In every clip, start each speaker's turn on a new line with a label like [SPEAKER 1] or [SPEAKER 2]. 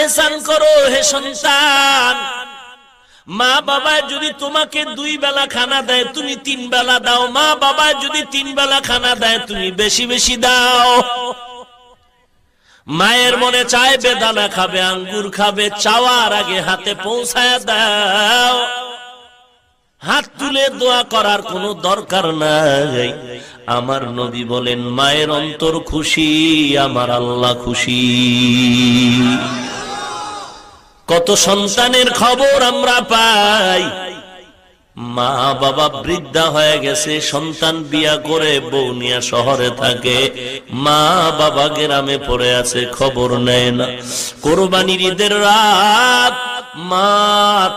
[SPEAKER 1] এহসান করো হে সন্তান। মা বাবা যদি তোমাকে দুই বেলা খানা দেয়, তুমি তিন বেলা দাও। মা বাবা যদি তিন বেলা খানা দেয়, তুমি বেশি বেশি দাও। মায়ের মনে চায় বেদানা খাবে, আঙ্গুর খাবে, চাওয়ার আগে হাতে পৌঁছায় দাও। হাত তুলে দোয়া করার কোনো দরকার নাই। আমার নবী বলেন, মায়ের অন্তর খুশি, আমার আল্লাহ খুশি। কত সন্তানের খবর আমরা পাই। মা বাবা বৃদ্ধা হয়ে গেছে, সন্তান বিয়া করে বউ নিয়া শহরে থাকে। মা বাবা গ্রামে পড়ে আছে, খবর নেয় না। কোরবানির ঈদের রাত মা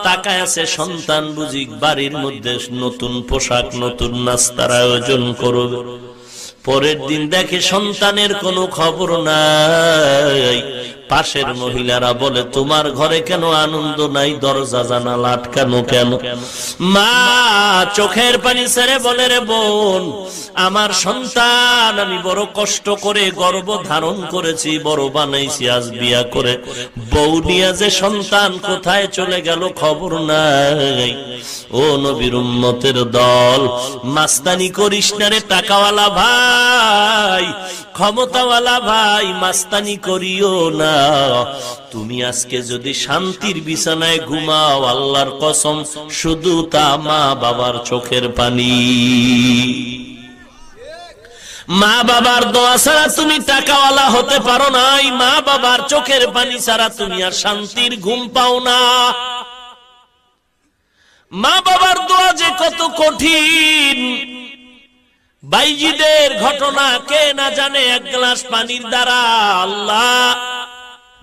[SPEAKER 1] তাকায় আছে, সন্তান বুঝি বাড়ির মধ্যে নতুন পোশাক, নতুন নাস্তার আয়োজন করবে। পরের দিন দেখে সন্তানের কোনো খবর নাই। পাশের মহিলারা বলে, তোমার ঘরে কেন আনন্দ নাই? দরজা, জানালা আটকানো কেন? মা চোখের পানি ছেড়ে বলে, রে বোন, আমার সন্তান, আমি বড় কষ্ট করে গর্ব ধারণ করেছি, বড় বানাইছি, আজ বিয়া করে। বউ নিয়ে যে সন্তান কোথায় চলে গেল খবর নাই। ও নবীর উম্মতের দল, মাস্তানি করিস না রে টাকাওয়ালা ভাই, ক্ষমতাওয়ালা ভাই, মাস্তানি করিও না। তুমি আজকে যদি শান্তির বিছানায় ঘুমাও, আল্লাহর কসম, শুধু তা মা বাবার চোখের পানি। মা বাবার দোয়া ছাড়া তুমি টাকাওয়ালা হতে পারো নাই। মা বাবার চোখের পানি ছাড়া তুমি আর শান্তির ঘুম পাও না। মা বাবার দোয়া যে কত কঠিন। বাইজিদের ঘটনা কে না জানে, এক গ্লাস পানির দ্বারা আল্লাহ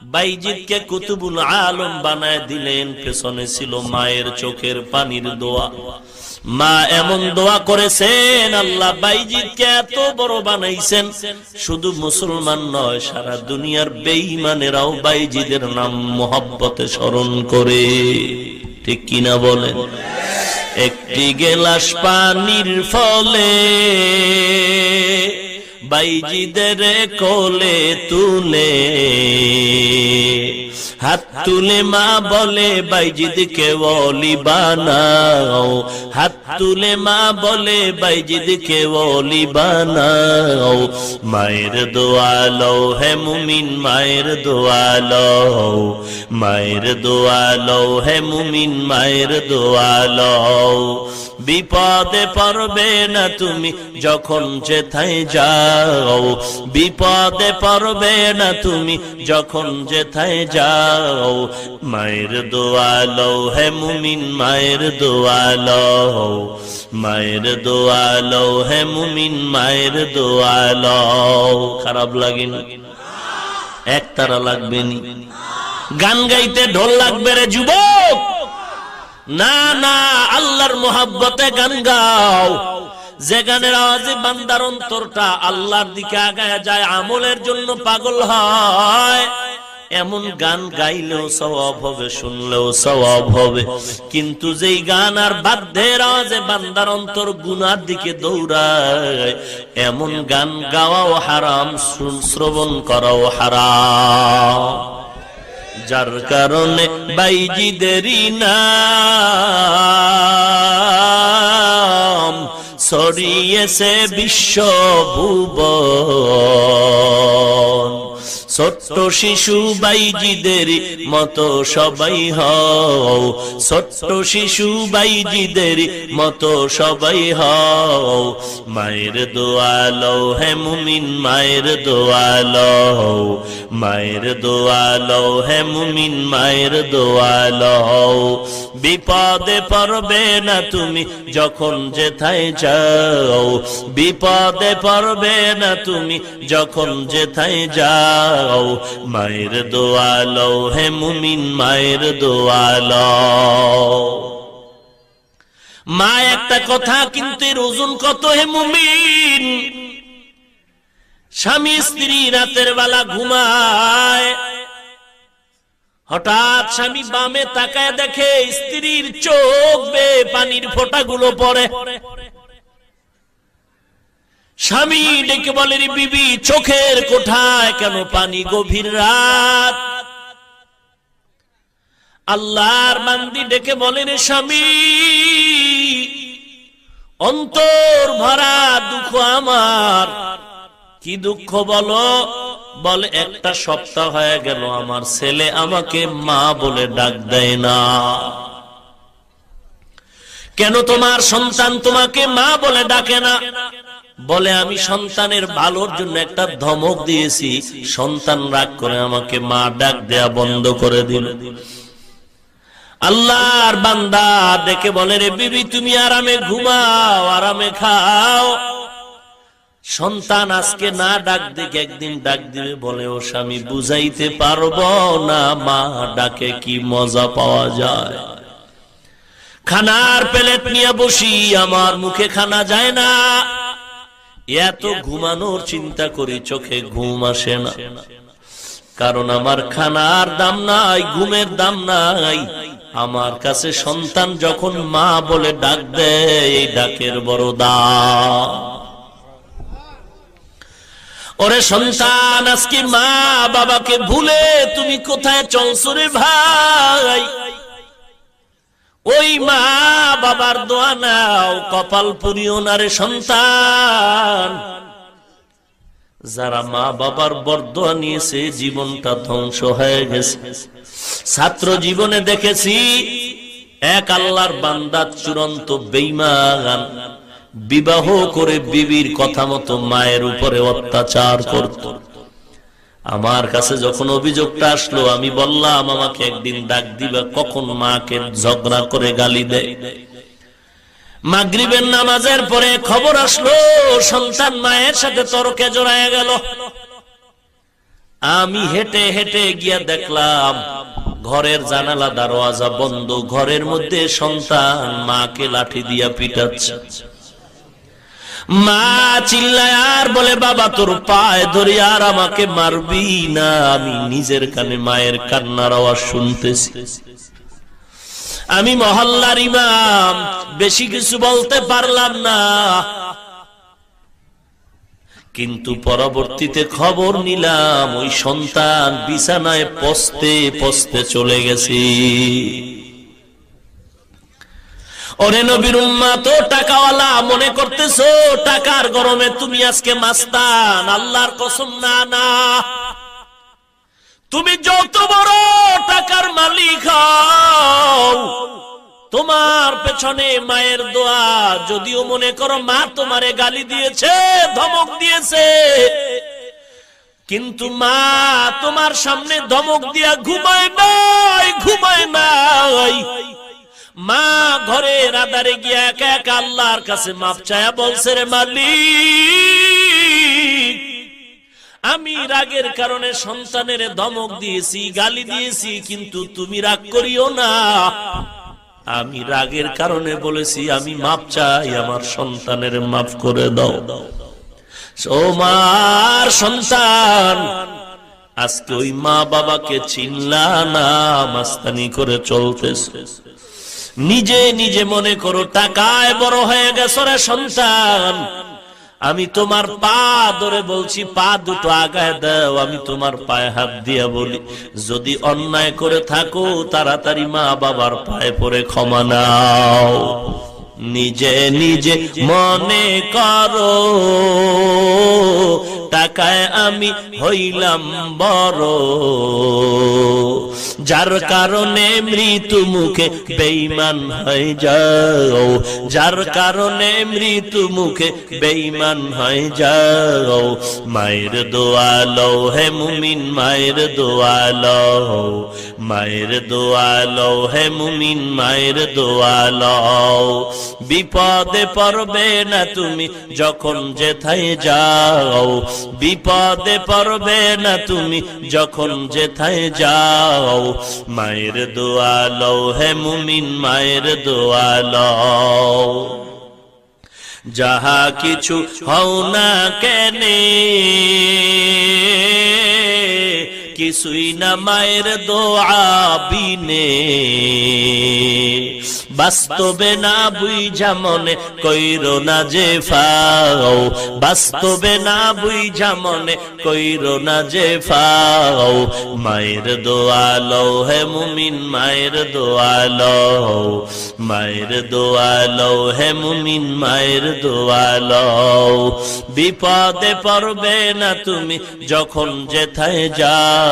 [SPEAKER 1] বাইজিদকে কুতুবুল আলম বানায় দিলেন, পেছনে ছিল মায়ের চোখের পানির দোয়া। মা এমন দোয়া করেছেন, আল্লাহ বাইজিদকে এত বড় বানাইছেন। শুধু মুসলমান নয়, সারা দুনিয়ার বেঈমানেরাও বাইজিদের নাম মোহাব্বতে স্মরণ করে। ঠিক কিনা বলেন? একটি গেলাস পানির ফলে বাইজিদের কোলে তুলে। হাত তুলে মা বলে বাইজিদকে ওলি বানাও। হাত তুলে মা বলে বাইজিদকে ওলি বানাও। মায়ের দোয়ালো হে মুমিন, মায়ের দোয়ালো মায়ের দোয়ালো হে মুমিন, মায়ের দোয়ালো বিপদে পড়বে না তুমি যখন যেথায় যাও। বিপদে পড়বে না তুমি যখন যেথায় যাও। মায়ের দোয়ালো হে মুমিন, মায়ের দোয়ালো মায়ের দোয়ালো হে মুমিন, মায়ের দোয়ালো খারাপ লাগেনি? একতারা লাগবে নি গান গাইতে ঢোল লাগবে রে যুবক। না না, আল্লাহর মোহাব্বতে গান গাও। যে গানের আওয়াজে বান্দার অন্তরটা আল্লাহর দিকে আগায় যায়, আমলের জন্য পাগল হয়। এমন গান গাইলেও সওয়াব হবে, শুনলেও সওয়াব হবে। কিন্তু যেই গান আর বাধ্যের আওয়াজে বান্দার অন্তর গুনার দিকে দৌড়ায়, এমন গান গাওয়াও হারাম শ্রবণ করাও হারাম। যার কারণে বাইজিদেরই নাম ছড়িয়েছে বিশ্ব ভুবন। ছোট্ট শিশু বাইজিদের মতো সবাই হও। ছোট্ট শিশু বাইজিদের মতো সবাই হও। মায়ের দোয়ালো হে মুমিন মায়ের দোয়ালো মায়ের দোয়ালো হে মুমিন মায়ের দোয়ালো বিপদে পড়বে না তুমি যখন যেথায় যাও। বিপদে পড়বে না তুমি যখন যেথায় যাও। মায়ের দোয়ালো হে মুমিন, মায়ের দোয়ালো মা, একটা কথা কিন্তু এর কত হে মুমিন? স্বামী স্ত্রী রাতের বেলা ঘুমায় হঠাৎ স্বামী বামে তাকায় দেখে স্ত্রীর চোখ বে পানির ফোঁটাগুলো পড়ে। স্বামী ডেকে বলে বিবি, চোখের কোঠায় কেন পানি? গভীর রাত। আল্লাহর বান্দি ডেকে বলেন স্বামী, অন্তর ভরা দুঃখ আমার। কি দুঃখ বলো? বলে, একটা সপ্তাহ হয়ে গেল, আমার ছেলে আমাকে মা বলে ডাক দেয় না। কেন তোমার সন্তান তোমাকে মা বলে ডাকে না? বলে, আমি সন্তানের ভালোর জন্য একটা ধমক দিয়েছি। সন্তান রাগ করে আমাকে মা ডাক দেয়া বন্ধ করে দিল। আল্লাহর বান্দা দেখে বলে, রে বিবি, তুমি আরামে ঘুমাও, আরামে খাও। সন্তান আজকে না ডাক দিকে একদিন ডাক দিবে, বলে, ও স্বামী, বুঝাইতে পারব না, মা ডাকে কি মজা পাওয়া যায়? খানার প্লেট নিয়ে বসি, আমার মুখে খানা যায় না। এত ঘুমানোর চিন্তা করি, চোখে ঘুম আসে না। কারণ আমার খানার দাম নাই, ঘুমের দাম নাই। আমার কাছে সন্তান যখন মা বলে ডাক দেয়, এই ডাকের বড় দাম। ওরে সন্তান, আজকে মা বাবাকে ভুলে তুমি কোথায় চলছো রে ভাই? ওই মা বাবার দোয়া নাও, কপাল পুরিও না রে সন্তান। যারা মা বাবার বরদোয়া নিয়েছে, জীবনটা ধ্বংস হয়ে গেছে। ছাত্র জীবনে দেখেছি, এক আল্লাহর বান্দার চূড়ান্ত বেইমান বিবাহ করে বিবির কথা মতো মায়ের উপরে অত্যাচার করত। আমার কাছে যখন অভিযোগটা আসলো, আমি বললাম, আমাকে একদিন ডাক দিবা, কখন মাকে ঝগড়া করে গালি দেয় মাগরিবের নামাজের পরে খবর আসলো, সন্তান মায়ের সাথে তর্কে জড়ায় গেল। আমি হেঁটে হেঁটে গিয়া দেখলাম, ঘরের জানালা, দরওয়াজা বন্ধ, ঘরের মধ্যে সন্তান মাকে লাঠি দিয়া পিটাচ্ছে। মা চিল্লায় আর বলে, বাবা, তোর পায়ে ধরি আর আমাকে মারবি না। আমি নিজের কানে মায়ের কান্নার আওয়াজ শুনতেছি। আমি মহল্লার ইমাম, বেশি কিছু বলতে পারলাম না। কিন্তু পরবর্তীতে খবর নিলাম, ওই সন্তান বিছানায় পস্তে পস্তে চলে গেছে। ওরে নবীর উম্মা, তো টাকাওয়ালা মনে করতেছো, টাকার গরমে তুমি আজকে মাস্তান, আল্লাহর কসম, না না। তুমি যত বড় টাকার মালিক হও, তোমার পেছনে মায়ের দোয়া, যদিও মনে করো মা তোমারে গালি দিয়েছে, ধমক দিয়েছে, কিন্তু মা তোমার সামনে ধমক দিয়া ঘুমায় নাই ঘুমায় নাই। মা ঘরে আদারে গিয়া একা একা আল্লাহর কাছে মাপ চায়া বলছে রে মালিক, আমি রাগের কারণে সন্তানের ধমক দিয়েছি, গালি দিয়েছি, কিন্তু তুমি রাগ করিও না। আমি রাগের কারণে বলেছি, আমি মাপ চাই, আমার সন্তানের মাফ করে দাও। সোমার সন্তান, আজকে ওই মা বাবাকে চিনলা না, মাস্তানি করে চলতেছে। নিজে নিজে মনে করো টাকায় বড় হয়ে গেছ রে সন্তান। আমি তোমার পা ধরে বলছি, পা দুটো আগায় দাও, আমি তোমার পায়ে হাত দিয়া বলি, যদি অন্যায় করে থাকো, তাড়াতাড়ি মা বাবার পায়ে পড়ে ক্ষমা নাও। নিজে নিজে মনে করো টাকায় আমি হইলাম বড়। যার কারণে মৃত্যু মুখে বেইমান হয়ে যাও। যার কারণে মৃত্যু মুখে বেইমান হয়ে যাও। মায়ের দোয়ালো হে মুমিন, মায়ের দোয়ালো মায়ের দোয়ালো হে মুমিন, মায়ের দোয়ালো বিপদে পড়বে না তুমি যখন যেথায় যাও। বিপদে পড়বে না তুমি যখন যেথায় যাও। মায়ের দোয়ালও হে মুমিন, মায়ের দোয়ালো যাহা কিছু হও না কেনে কিছুই না মায়ের দোয়া বিনে। বাস্তবে না বুঝা মনে কইর না যে ফাও। বাস্তবে না বুঝা মনে কইর না যে ফাও। মায়ের দোয়ালো হে মুমিন, মায়ের দোয়ালো মায়ের দোয়ালো হে মুমিন, মায়ের দোয়ালো বিপদে পড়বে না তুমি যখন যেথায় যাও।